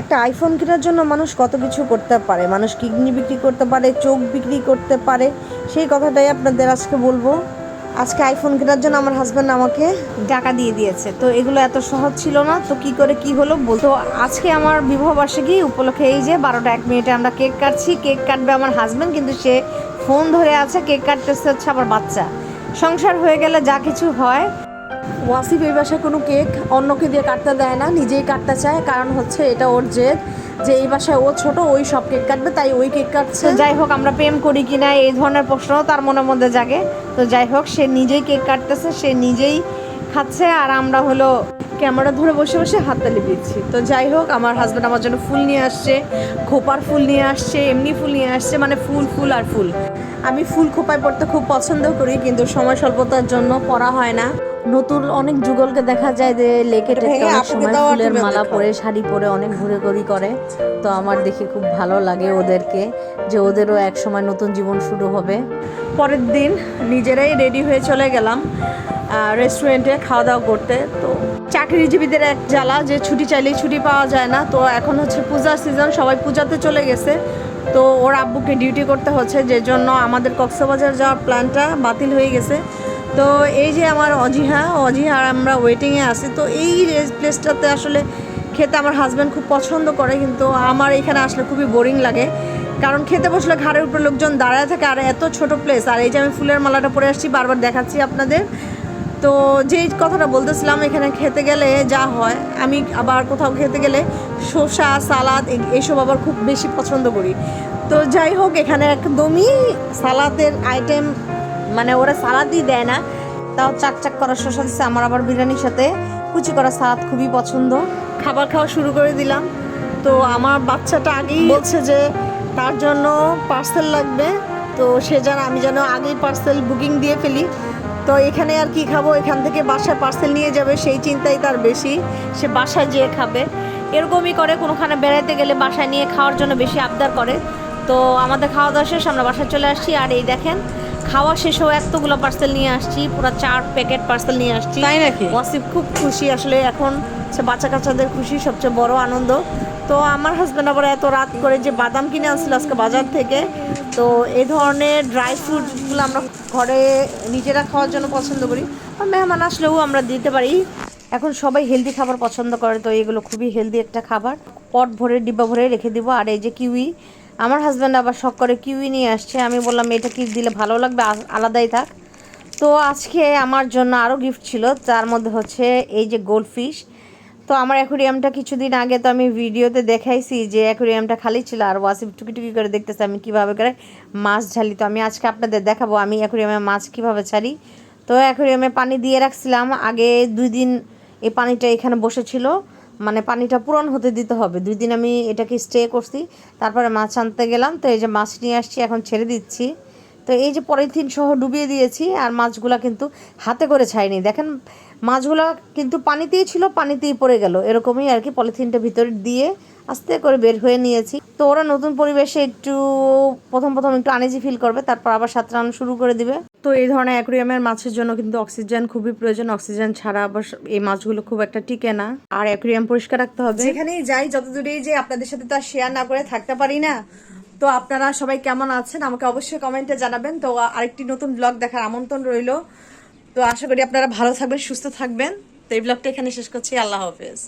একটা আইফোন কেনার জন্য মানুষ কত কিছু করতে পারে? মানুষ কিডনি বিক্রি করতে পারে, চোখ বিক্রি করতে পারে। সেই কথাটাই আপনাদের আজকে বলব। আজকে আইফোন কেনার জন্য আমার হাজব্যান্ড আমাকে টাকা দিয়ে দিয়েছে। তো এগুলো এত সহজ ছিল না। তো কি করে কি হলো বলতো? আজকে আমার বিবাহ বার্ষিকী উপলক্ষে এই যে বারোটা এক মিনিটে আমরা কেক কাটছি। কেক কাটবে আমার হাজব্যান্ড কিন্তু সে ফোন ধরে আছে, কেক কাটতেছে হচ্ছে আমার বাচ্চা। সংসার হয়ে গেলে যা কিছু হয়। ওয়াসিফ এই বাসায় কোনো কেক অন্যকে দিয়ে কাটতে দেয় না, নিজেই কাটতে চায়। কারণ হচ্ছে এটা ওর জেদ যে এই বাসায় ও ছোট, ওই সব কেক কাটবে, তাই ওই কেক কাটছে। যাই হোক, আমরা প্রেম করি কি না, এই ধরনের প্রশ্নও তার মনের মধ্যে জাগে। তো যাই হোক, সে নিজেই কেক কাটতেছে, সে নিজেই খাচ্ছে, আর আমরা হলো ক্যামেরা ধরে বসে বসে হাততালি দিচ্ছি। তো যাই হোক, আমার হাজব্যান্ড আমার জন্য ফুল নিয়ে আসছে, খোপার ফুল নিয়ে আসছে, এমনি ফুল নিয়ে আসছে মানে ফুল ফুল আর ফুল। আমি ফুল খোপায় পড়তে খুব পছন্দ করি, কিন্তু সময় স্বল্পতার জন্য পড়া হয় না। নতুন অনেক যুগলকে দেখা যায় যে লেকে টেকে ভেঙে অনেক সময় ফুলের মালা পরে শাড়ি পরে অনেক ঘুরে ঘুরি করে। তো আমার দেখে খুব ভালো লাগে ওদেরকে যে ওদেরও এক সময় নতুন জীবন শুরু হবে। পরের দিন নিজেরাই রেডি হয়ে চলে গেলাম রেস্টুরেন্টে খাওয়া দাওয়া করতে। তো চাকরিজীবীদের এক জ্বালা যে ছুটি চাইলেই ছুটি পাওয়া যায় না। তো এখন হচ্ছে পূজার সিজন সবাই পূজাতে চলে গেছে। তো ওর আব্বুকে ডিউটি করতে হচ্ছে যে জন্য আমাদের কক্সবাজার যাওয়ার প্ল্যানটা বাতিল হয়ে গেছে। তো এই যে আমার অজিহা অজিহা আমরা ওয়েটিংয়ে আছি, তো এই প্লেসটাতে আসলে খেতে আমার হাজব্যান্ড খুব পছন্দ করে, কিন্তু আমার এখানে আসলে খুবই বোরিং লাগে। কারণ খেতে বসলে ঘাড়ের উপরে লোকজন দাঁড়ায় থাকে, আর এত ছোট প্লেস আর এই যে আমি ফুলের মালাটা পরে আসছি, বারবার দেখাচ্ছি আপনাদের। তো যেই কথাটা বলতেছিলাম, এখানে খেতে গেলে যা হয়, আমি আবার কোথাও খেতে গেলে শসা, সালাদ এইসব আবার খুব বেশি পছন্দ করি। তো যাই হোক, এখানে একদমই সালাদের আইটেম মানে ওরা সালাদই দেয় না। তাও চাক চাক করা শসা দিচ্ছে আমার আবার বিরিয়ানির সাথে কুচি করা সালাদ খুবই পছন্দ। খাবার খাওয়া শুরু করে দিলাম। তো আমার বাচ্চাটা আগেই বলছে যে তার জন্য পার্সেল লাগবে। তো সে যেন, আমি যেন আগেই পার্সেল বুকিং দিয়ে ফেলি। তো এখানে আর কি খাব? এখান থেকে বাসায় পার্সেল নিয়ে যাবে, সেই চিন্তাই তার বেশি। সে বাসায় যেয়ে খাবে। এরকমই করে, কোনোখানে বেড়াতে গেলে বাসায় নিয়ে খাওয়ার জন্য বেশি আবদার করে। তো আমাদের খাওয়া দাওয়া শেষ, আমরা বাসায় চলে আসছি। আর এই দেখেন খাওয়া শেষ হয়ে এতগুলো পার্সেল নিয়ে আসছি পুরো চার প্যাকেট পার্সেল নিয়ে আসছি। তাই নাকি? ওয়াসিফ খুব খুশি আসলে এখন সে বাচ্চা কাচ্চাদের খুশি সবচেয়ে বড় আনন্দ। তো আমার হাজব্যান্ড আবার এত রাত করে যে বাদাম কিনে আনছিল আজকে বাজার থেকে তো এই ধরনের ড্রাই ফ্রুটগুলো আমরা ঘরে নিজেরা খাওয়ার জন্য পছন্দ করি। আর মেহমান আসলেও আমরা দিতে পারি। এখন সবাই হেলদি খাবার পছন্দ করে তো এগুলো খুবই হেলদি একটা খাবার। পট ভরে ডিব্বা ভরে রেখে দিব। আর এই যে কিউই আমার হাজব্যান্ড আবার শখ করে কিউই নিয়ে আসছে। আমি বললাম, এটা কি দিলে ভালো লাগবে? আলাদাই থাক। তো আজকে আমার জন্য আরও গিফট ছিল তার মধ্যে হচ্ছে এই যে গোল্ড ফিশ তো আমার অ্যাকুরিয়ামটা কিছুদিন আগে তো আমি ভিডিওতে দেখাইছি যে অ্যাকুরিয়ামটা খালি ছিল, আর ওয়াসিফ টুকি টুকি করে দেখতেছে আমি কীভাবে করে মাছ ঝালি তো আমি আজকে আপনাদের দেখাবো আমি অ্যাকুরিয়ামে মাছ কীভাবে ছাড়ি। তো অ্যাকুরিয়ামে পানি দিয়ে রাখছিলাম। আগে দুই দিন এই পানিটা এখানে বসেছিল। মানে পানিটা পূরণ হতে দিতে হবে। দুই দিন আমি এটাকে স্টে করছি। তারপরে মাছ আনতে গেলাম। তো এই যে মাছ নিয়ে আসছি, এখন ছেড়ে দিচ্ছি। তো এই যে পলিথিন সহ ডুবিয়ে দিয়েছি, আর মাছগুলা কিন্তু হাতে করে ছাইনি। দেখেন মাছগুলা কিন্তু পানিতেই ছিল, পানিতেই পড়ে গেল। এরকমই আর কি পলিথিনটা ভিতরে দিয়ে আস্তে করে বের হয়ে নিয়েছি। তো ওরা নতুন পরিবেশে একটু প্রথম প্রথম একটু আনেজি ফিল করবে, তারপর আবার সাঁতরানো শুরু করে দিবে। তো এই ধরনের অ্যাকুরিয়ামের মাছের জন্য কিন্তু অক্সিজেন খুবই প্রয়োজন। অক্সিজেন ছাড়া আবার এই মাছগুলো খুব একটা টিকে না। আর অ্যাকুরিয়াম পরিষ্কার রাখতে হবে। যেখানেই যাই, যত দূরেই যে আপনাদের সাথে তো আর শেয়ার না করে থাকতে পারি না। তো আপনারা সবাই কেমন আছেন? আমাকে অবশ্যই কমেন্টে জানাবেন। তো আরেকটি নতুন ব্লগ দেখার আমন্ত্রণ রইল। তো আশা করি আপনারা ভালো থাকবেন, সুস্থ থাকবেন। তো এই ব্লগটা এখানে শেষ করছি। আল্লাহ হাফেজ।